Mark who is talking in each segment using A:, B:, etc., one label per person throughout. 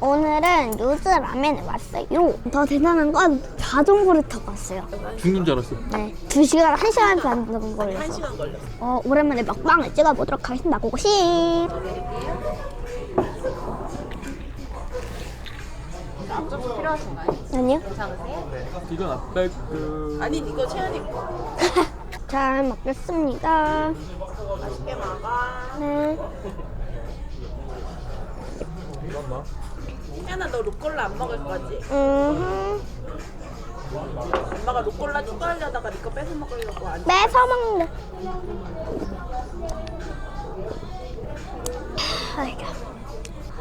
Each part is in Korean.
A: 오늘은 요즈 라멘에 왔어요. 더 대단한 건 자전거를 타고 왔어요.
B: 죽는 줄 알았어.
A: 네. 두 시간, 한 시간 반 정도 걸려서.
C: 한 시간 걸렸어.
A: 어, 오랜만에 먹방을 찍어보도록 하겠습니다.
C: 앞접시 필요하신가요?
A: 아니요.
C: 괜찮으세요?
B: 이건 아빠 그
C: 아니 이거 채연이 거.
A: 잘 먹겠습니다.
C: 맛있게 먹어.
A: 네.
B: 잠깐만.
C: 채연아 너 루꼴라 안 먹을 거지?
A: 음,
C: 엄마가 루꼴라 추가하려다가 네거 뺏어 먹으려고 안.
A: 뺏어 먹는다. 아이고.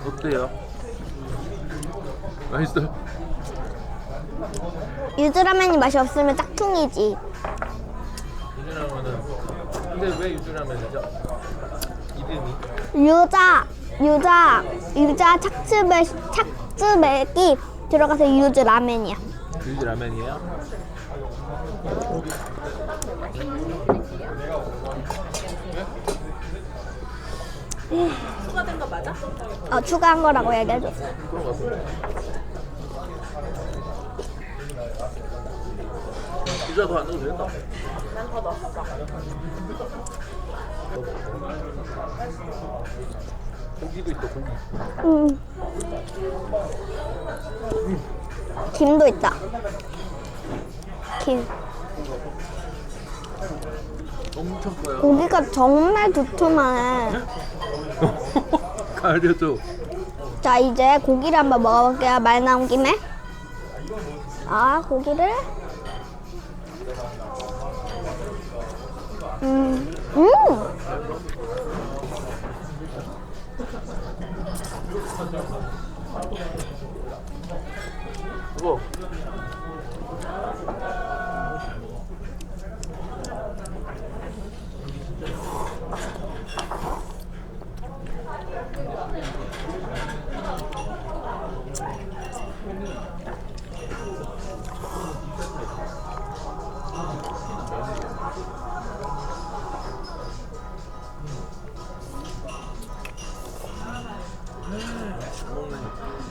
B: 어때요? 맛있어.
A: 유즈라면이 맛이 없으면 짝퉁이지.
B: 유주라면은 근데 왜 유주라면이죠? 이름이
A: 유자, 유자, 유자 착즙에 착즙액이 들어가서 유즈 라면이야.
B: 유주 라면이에요?
C: 추가된 거 맞아?
A: 어, 추가한 거라고 얘기해줬어.
B: 유자 더안 넣어도 된다.
C: 난더 넣었어.
B: 고기도 있다 고기.
A: 음. 김도 있다. 김.
B: 엄청 커요.
A: 고기가 정말 두툼하네.
B: 가려줘.
A: 자, 이제 고기를 한번 먹어볼게요. 말 나온 김에. 아, 고기를. 음, 음!
B: 뭐? 엄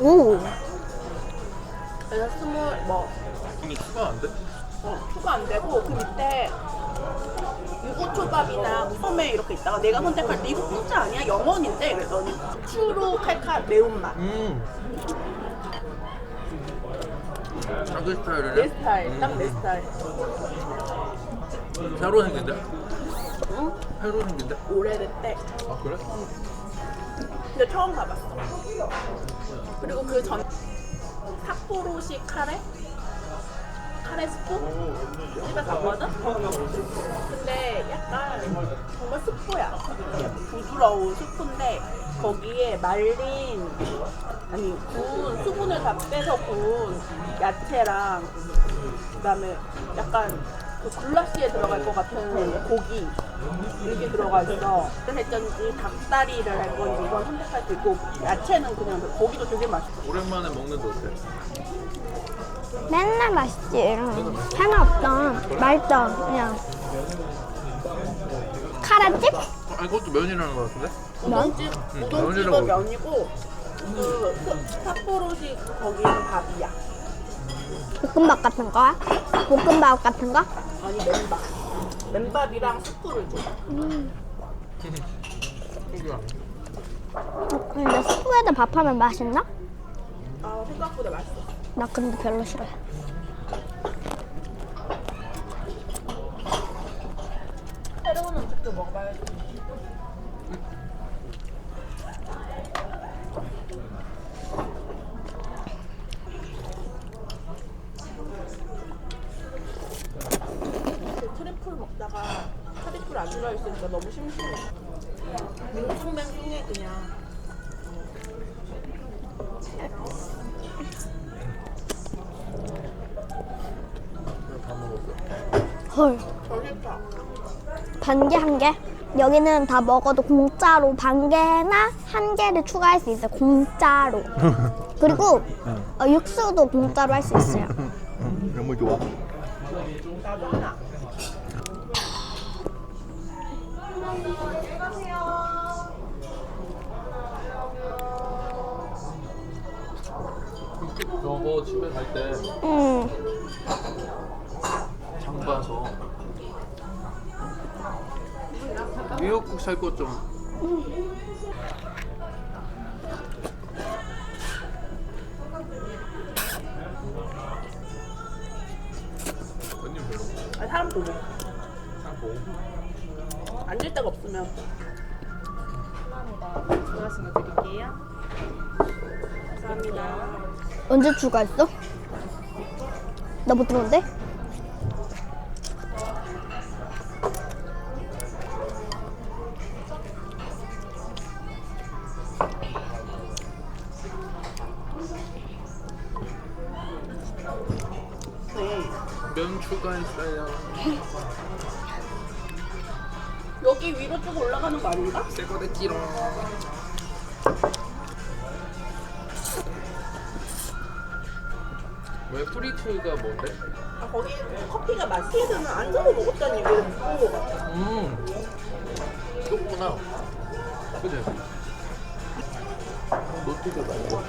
B: 오!
C: 그래서 스물 뭐
B: 이게 추가 안 돼?
C: 어, 추가 안 되고 그 밑에 유부초밥이나 소매 이렇게 있다가 내가 선택할 때 이거 공짜 아니야? 영원인데 그랬더니 추로 칼칼 매운맛
B: 음. 자기 스타일이네.
C: 내 스타일 딱 내 스타일
B: 새로 생긴데?
C: 응?
B: 새로 생긴데?
C: 오래됐대
B: 아 그래?
C: 근데 처음 가봤어 그리고 그 전 삿포로식 카레? 카레 스프? 집에 갔거든? 근데 약간 정말 스프야 부드러운 스프인데 거기에 말린 아니 구운 수분을 다 빼서 구운 야채랑 그다음에 약간 그 굴라시에 들어갈 것 같은 고기 이렇게 들어가 있어. 했던지 닭다리를 할 건지 이건 선택할 수 있고 야채는 그냥 고기도 되게 맛있어.
B: 오랜만에 먹는데 어때?
A: 맨날 맛있지. 하나 없다. 맛있다. 그냥. 카라집?
B: 아 이것도 면이라는 거 같은데?
C: 우동집
B: 응,
C: 우동집은
B: 면이라고.
C: 면이고 그 사- 삿포로식 거기는 밥이야.
A: 볶음밥 같은 거야? 볶음밥 같은 거?
C: 아니 맨밥. 맨밥이랑 스프를 줘.
B: 특이하네.
A: 근데 스프에다 밥하면 맛있나?
C: 아 생각보다 맛있어.
A: 나 근데 별로 싫어해.
C: 새로운 음식도 먹어야지. 먹으니까 너무 심심해. 맹숭맹숭해 그냥.
B: 다 먹었어.
A: 헐.
C: 더 싫다.
A: 반 개, 한 개? 여기는 다 먹어도 공짜로 반 개나 한 개를 추가할 수 있어요. 공짜로. 그리고 어, 육수도 공짜로 할 수 있어요.
B: 너무 좋아. 저거 집에 갈때
A: 음,
B: 장 봐서 미역국 살 것 좀. 언니 별로.
C: 아, 사람 보고.
B: 딱 보고.
C: 앉을 데가 없으면.
D: 좋아하시는 거 드릴게요.
C: 감사합니다.
A: 언제 추가했어? 나 못 들었는데?
C: 네.
B: 면 추가했어요.
C: 여기 위로 쭉 올라가는 거 아닌가?
B: 새거 됐지롱. 왜 프리트가 뭔데?
C: 아, 거기 커피가 맛있게는 앉아서 먹었다는 얘기를 듣는 거 같아.
B: 음. 이거구나. 그지? 노트가 말고.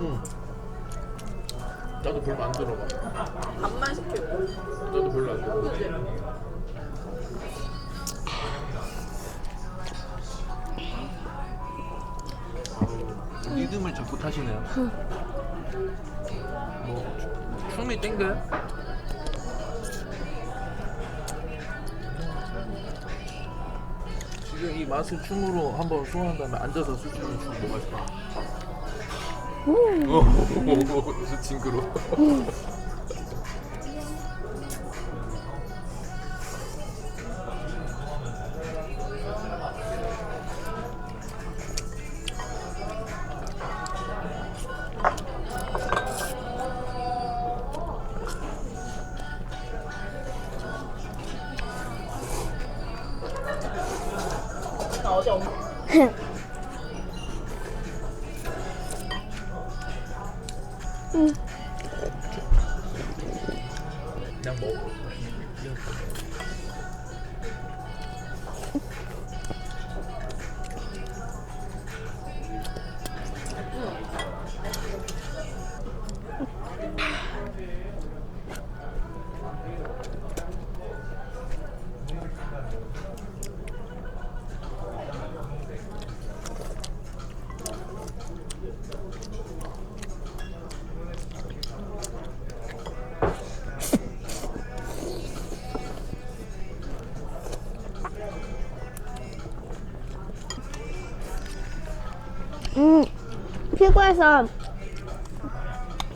B: 응. 나도 별로 안 들어가.
C: 밥만 시키고.
B: 나도 별로 안 들어가. 리듬을 자꾸 타시네요. 뭐 춤이 땡겨요? 지금 이 맛을 춤으로 한번 소화한 다음에 앉아서 술 취하면 춤 뭐가 있을까? 오, 징그러.
C: 나 어제
A: 음, 피부에서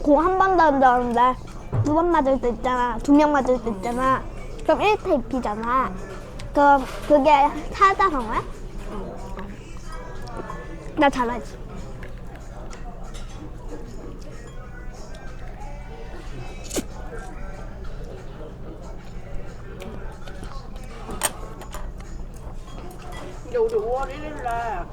A: 공 한번 던졌는데 두 번 맞을 때 있잖아. 두 명 맞을 때 있잖아. 그럼 1타 입히잖아. 그럼 그게 사자성어야? 나 잘하지.
C: 이제 우리 5월 1일 날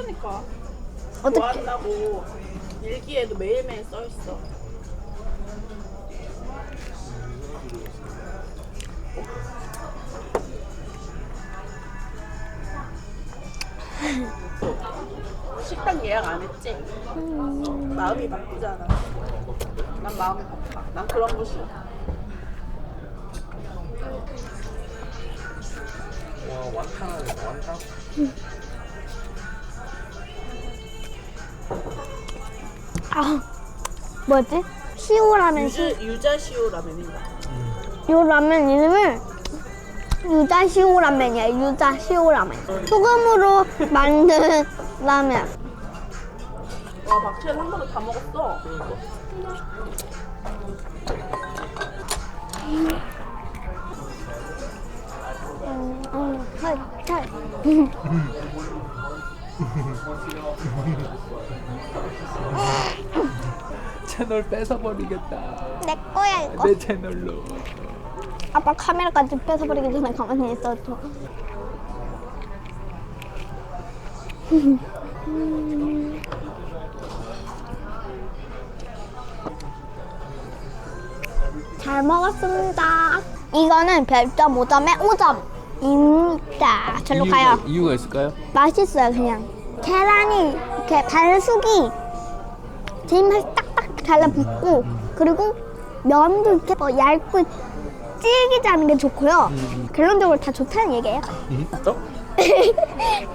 C: 좋았다니까.
A: 어떻게?
C: 좋아한다고 일기에도 매일매일 써 있어. 식당 예약 안 했지? 마음이 바쁘잖아. 난 마음이 바빠. 난 그런 거 싫어.
B: 어, 완탕 완탕.
A: 아 뭐였지? 시오라면 시.
C: 유자 유자시오 라면인가?
A: 요 라면 이름을 유자 시오 라면이야. 유자 시오 라면. 소금으로 만든 라면.
C: 와 박채는 한 번에 다 먹었어.
A: 음, 음, 헐, 헐.
B: 채널 뺏어버리겠다.
A: 내 거야 이거.
B: 내 채널로.
A: 아빠 카메라까지 뺏어버리기 전에 가만히 있어줘. 잘 먹었습니다. 이거는 별점 5점에 5점입니다. 절로 가요.
B: 이유가 있을까요?
A: 맛있어요 그냥 계란이 이렇게 반숙이 제 입맛에 딱딱 달라붙고 그리고 면도 이렇게 뭐 얇고 질기지 않은 게 좋고요 결론적으로 다 좋다는 얘기예요
B: 음? 또?